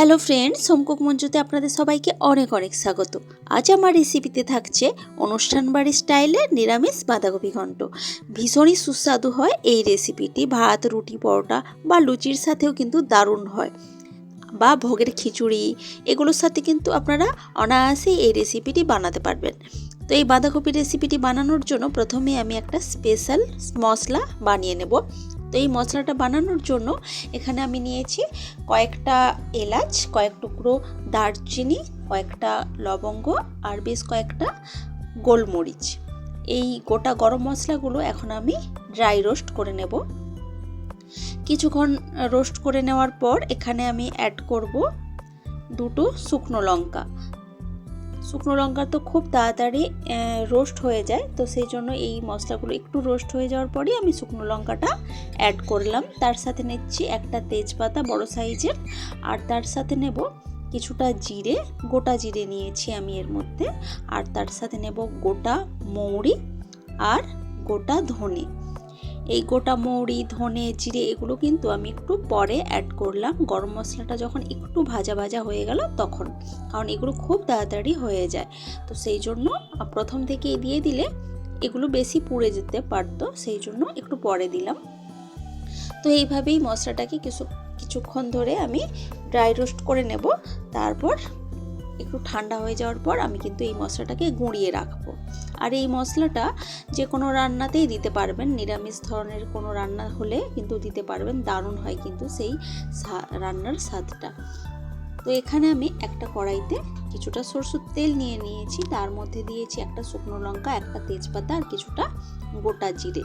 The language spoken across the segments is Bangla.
হ্যালো ফ্রেন্ড সোমকুক মঞ্জুতে আপনাদের সবাইকে অনেক অনেক স্বাগত। আজ আমার রেসিপিতে থাকছে অনুষ্ঠান বাড়ির স্টাইলে নিরামিষ বাঁধাকপি ঘন্ট। ভীষণই সুস্বাদু হয় এই রেসিপিটি ভাত, রুটি, পরোটা বা লুচির সাথেও কিন্তু দারুণ হয়। বা ভোগের খিচুড়ি, এগুলোর সাথে কিন্তু আপনারা অনায়াসেই এই রেসিপিটি বানাতে পারবেন। তো এই বাঁধাকপি রেসিপিটি বানানোর জন্য প্রথমে আমি একটা স্পেশাল মশলা বানিয়ে নেব। তো এই মশলাটা বানানোর জন্য এখানে আমি নিয়েছি কয়েকটা এলাচ, কয়েক টুকরো দারচিনি, কয়েকটা লবঙ্গ আর বেশ কয়েকটা গোলমরিচ। এই গোটা গরম মশলাগুলো এখন আমি ড্রাই রোস্ট করে নেব। কিছুক্ষণ রোস্ট করে নেওয়ার পর এখানে আমি অ্যাড করব দুটো শুকনো লঙ্কা। শুকনো লঙ্কা তো খুব তাড়াতাড়ি রোস্ট হয়ে যায়। তো সেই জন্য এই মশলাগুলো একটু রোস্ট হয়ে যাওয়ার পরেই আমি শুকনো লঙ্কাটা অ্যাড করলাম। তার সাথে নিচ্ছি একটা তেজপাতা বড় সাইজের। আর তার সাথে নেব কিছুটা জিরে, গোটা জিরে নিয়েছি আমি এর মধ্যে। আর তার সাথে নেব গোটা মৌরি আর গোটা ধনে। এই গোটা মৌরি, ধনে, জিরে এগুলো কিন্তু আমি একটু পরে অ্যাড করলাম। গরম মশলাটা যখন একটু ভাজা ভাজা হয়ে গেল তখন, কারণ এগুলো খুব তাড়াতাড়ি হয়ে যায়। তো সেই জন্য প্রথম থেকেই দিয়ে দিলে এগুলো বেশি পুড়ে যেতে পারতো, সেই জন্য একটু পরে দিলাম। তো এইভাবেই মশলাটাকে কিছু, কিছুক্ষণ ধরে আমি ড্রাই রোস্ট করে নেব। তারপর একটু ঠান্ডা হয়ে যাওয়ার পর আমি কিন্তু এই মশলাটাকে গুঁড়িয়ে রাখব। আর এই মশলাটা যে কোনো রান্নাতেই দিতে পারবেন, নিরামিষ ধরনের কোনো রান্না হলে কিন্তু দিতে পারবেন, দারুণ হয় কিন্তু সেই রান্নার স্বাদটা। তো এখানে আমি একটা কড়াইতে কিছুটা সরষের তেল নিয়ে নিয়েছি, তার মধ্যে দিয়েছি একটা শুকনো লঙ্কা, একটা তেজপাতা আর কিছুটা গোটা জিরে।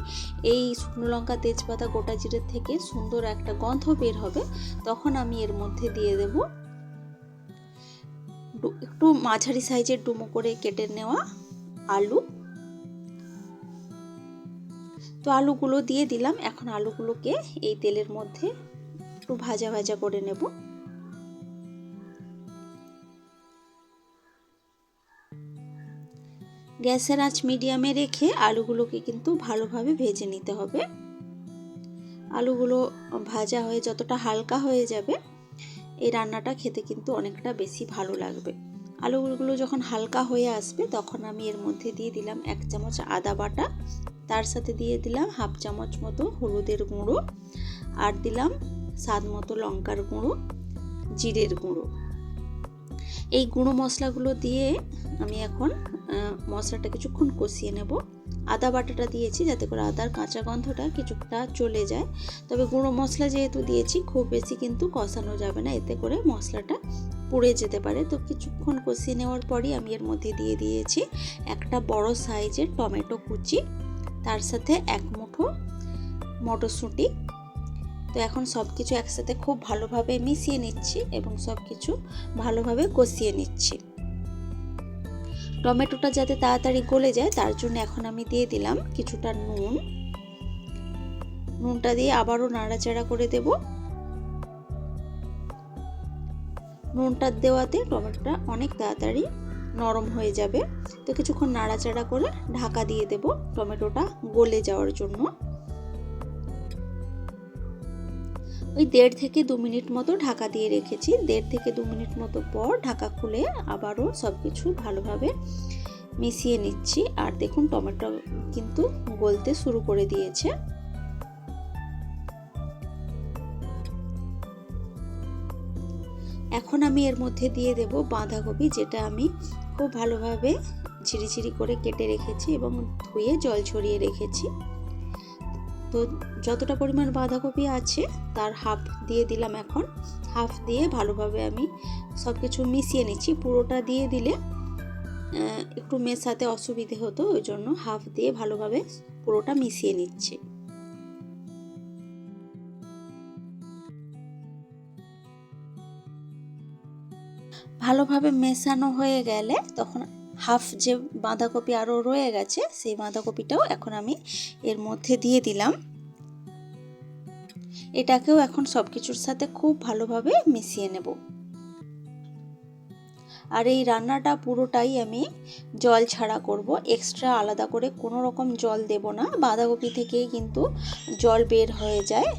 এই শুকনো লঙ্কা, তেজপাতা, গোটা জিরে থেকে সুন্দর একটা গন্ধ বের হবে, তখন আমি এর মধ্যে দিয়ে দেব একটু মাঝারি সাইজের ডুমো করে কেটে নেওয়া আলু। তো আলুগুলো দিয়ে দিলাম। এখন আলুগুলোকে এই তেলের মধ্যে একটু ভাজা ভাজা করে নেব। গ্যাসের আঁচ মিডিয়ামে রেখে আলুগুলোকে কিন্তু ভালোভাবে ভেজে নিতে হবে। আলুগুলো ভাজা হয়ে যতটা হালকা হয়ে যাবে এই রান্নাটা খেতে কিন্তু অনেকটা বেশি ভালো লাগবে। আলুগুলো যখন হালকা হয়ে আসবে, তখন আমি এর মধ্যে দিয়ে দিলাম এক চামচ আদা বাটা, তার সাথে দিয়ে দিলাম হাফ চামচ মতো হলুদের গুঁড়ো আর দিলাম স্বাদ মতো লঙ্কার গুঁড়ো, জিরের গুঁড়ো। এই গুঁড়ো মশলাগুলো দিয়ে আমি এখন মশলাটা কিছুক্ষণ কষিয়ে নেব। আদা বাটাটা দিয়েছি যাতে করে আদার কাঁচা গন্ধটা কিছুটা চলে যায়। তবে গুঁড়ো মশলা যেহেতু দিয়েছি, খুব বেশি কিন্তু কষানো যাবে না। এতে করে মশলাটা পুড়ে যেতে পারে। তো কিছুক্ষণ কষিয়ে নেওয়ার পরই আমি এর মধ্যে দিয়ে দিয়েছি একটা বড় সাইজের টমেটো কুচি, তার সাথে এক মুঠো মটরশুঁটি। তো এখন সব কিছু একসাথে খুব ভালোভাবে মিশিয়ে নিচ্ছি এবং সব কিছু ভালোভাবে কষিয়ে নিচ্ছি। টমেটোটা যাতে তাড়াতাড়ি গলে যায়, তার জন্য এখন আমি দিয়ে দিলাম কিছুটা নুন। নুনটা দিয়ে আবারও নাড়াচাড়া করে দেব। নুনটা দেওয়াতে টমেটোটা অনেক তাড়াতাড়ি নরম হয়ে যাবে। তো কিছুক্ষণ নাড়াচাড়া করে ঢাকা দিয়ে দেব টমেটোটা গলে যাওয়ার জন্য। ওই দেড় থেকে দু মিনিট মতো ঢাকা দিয়ে রেখেছি। দেড় থেকে দু মিনিট মতো পর ঢাকা খুলে আবারও সব কিছু ভালোভাবে মিশিয়ে নিচ্ছি। আর দেখুন, টমেটো কিন্তু গলতে শুরু করে দিয়েছে। এখন আমি এর মধ্যে দিয়ে দেব বাঁধাকপি, যেটা আমি খুব ভালোভাবে ঝিরিঝিরি করে কেটে রেখেছি এবং ধুয়ে জল ছড়িয়ে রেখেছি। তো যতটা পরিমাণ বাঁধাকপি আছে, তার হাফ দিয়ে দিলাম এখন। হাফ দিয়ে ভালোভাবে আমি সব কিছু মিশিয়ে নিচ্ছি। পুরোটা দিয়ে দিলে একটু মেশাতে অসুবিধে হতো, ওই জন্য হাফ দিয়ে ভালোভাবে পুরোটা মিশিয়ে নিচ্ছি। ভালোভাবে মেশানো হয়ে গেলে তখন হাফ যে বাঁধাকপি আরও রয়ে গেছে, সেই বাঁধাকপিটাও এখন আমি এর মধ্যে দিয়ে দিলাম। এটাকেও এখন সব কিছুর সাথে খুব ভালোভাবে মিশিয়ে নেব। আর এই রান্নাটা পুরোটাই আমি জল ছাড়া করব, এক্সট্রা আলাদা করে কোনো রকম জল দেব না। বাঁধাকপি থেকেই কিন্তু জল বের হয়ে যায়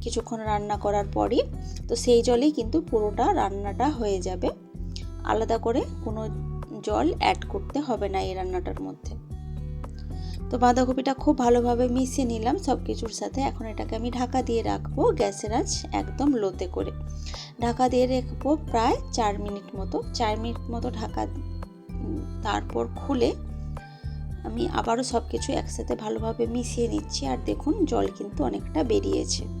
কিছুক্ষণ রান্না করার পরই, তো সেই জলেই কিন্তু পুরোটা রান্নাটা হয়ে যাবে। আলাদা করে কোনো জল অ্যাড করতে হবে না এই রান্নাটার মধ্যে। তো বাঁধাকপিটা খুব ভালোভাবে মিশিয়ে নিলাম সব কিছুর সাথে। এখন এটাকে আমি ঢাকা দিয়ে রাখব গ্যাসের আঁচ একদম লোতে করে। ঢাকা দিয়ে রাখব প্রায় চার মিনিট মতো। চার মিনিট মতো ঢাকা তারপর খুলে আমি আবারও সব কিছু একসাথে ভালোভাবে মিশিয়ে নিচ্ছি। আর দেখুন, জল কিন্তু অনেকটা বেরিয়েছে।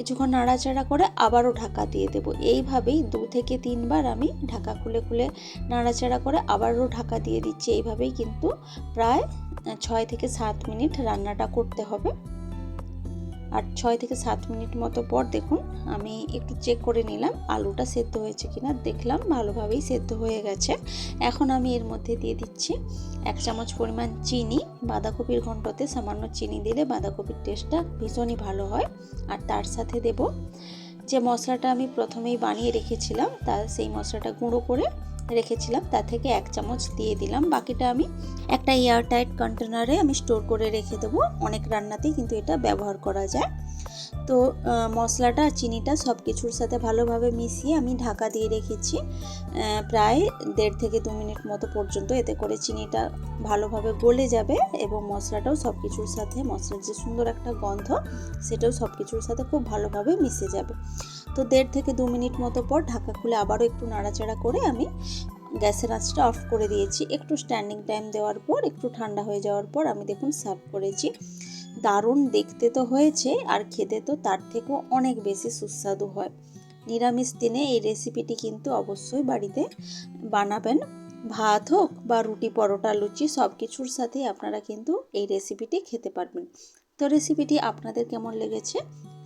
কিছুক্ষণ নাড়াচাড়া করে আবারও ঢাকা দিয়ে দেব। এইভাবেই দু থেকে তিনবার আমি ঢাকা খুলে খুলে নাড়াচাড়া করে আবারও ঢাকা দিয়ে দিচ্ছি। এইভাবেই কিন্তু প্রায় ছয় থেকে সাত মিনিট রান্নাটা করতে হবে। আর ছয় থেকে সাত মিনিট মতো পর দেখুন আমি একটু চেক করে নিলাম আলুটা সেদ্ধ হয়েছে কিনা। দেখলাম ভালোভাবেই সেদ্ধ হয়ে গেছে। এখন আমি এর মধ্যে দিয়ে দিচ্ছি এক চামচ পরিমাণ চিনি। বাঁধাকপির ঘন্টতে সামান্য চিনি দিলে বাঁধাকপির টেস্টটা ভীষণই ভালো হয়। আর তার সাথে দেব যে মশলাটা আমি প্রথমেই বানিয়ে রেখেছিলাম তার সেই মশলাটা গুঁড়ো করে রেখেছিলাম তা থেকে এক চামচ দিয়ে দিলাম। বাকিটা আমি একটা এয়ারটাইট কন্টেনারে আমি স্টোর করে রেখে দেবো। অনেক রান্নাতেই কিন্তু এটা ব্যবহার করা যায়। তো মশলাটা, চিনিটা সব কিছুর সাথে ভালোভাবে মিশিয়ে আমি ঢাকা দিয়ে রেখেছি প্রায় দেড় থেকে দু মিনিট মতো পর্যন্ত। এতে করে চিনিটা ভালোভাবে গলে যাবে এবং মশলাটাও সব কিছুর সাথে, মশলার যে সুন্দর একটা গন্ধ, সেটাও সব কিছুর সাথে খুব ভালোভাবে মিশে যাবে। তো, দেড় থেকে দু মিনিট মতো পর ঢাকা খুলে আবারও একটু নাড়াচাড়া করে আমি গ্যাসের আঁচটা অফ করে দিয়েছি। একটু স্ট্যান্ডিং টাইম দেওয়ার পর, একটু ঠান্ডা হয়ে যাওয়ার পর আমি দেখুন সার্ভ করেছি। দারুণ দেখতে তো হয়েছে আর খেতে তো তার থেকেও অনেক বেশি সুস্বাদু হয়। নিরামিষ দিনে এই রেসিপিটি কিন্তু অবশ্যই বাড়িতে বানাবেন। ভাত হোক বা রুটি, পরোটা, লুচি সব কিছুর সাথেই আপনারা কিন্তু এই রেসিপিটি খেতে পারবেন। তো রেসিপিটি আপনাদের কেমন লেগেছে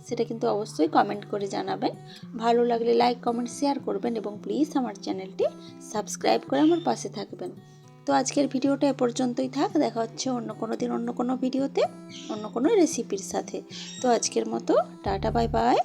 সেটা কিন্তু অবশ্যই কমেন্ট করে জানাবেন। ভালো লাগলে লাইক কমেন্ট শেয়ার করবেন এবং প্লিজ আমার চ্যানেলটি সাবস্ক্রাইব করে আমার পাশে থাকবেন। তো আজকের ভিডিওটা এ পর্যন্তই থাক। দেখা হচ্ছে অন্য কোনো দিন, অন্য কোনো ভিডিওতে, অন্য কোনো রেসিপির সাথে। তো আজকের মতো, টাটা, বাই বাই।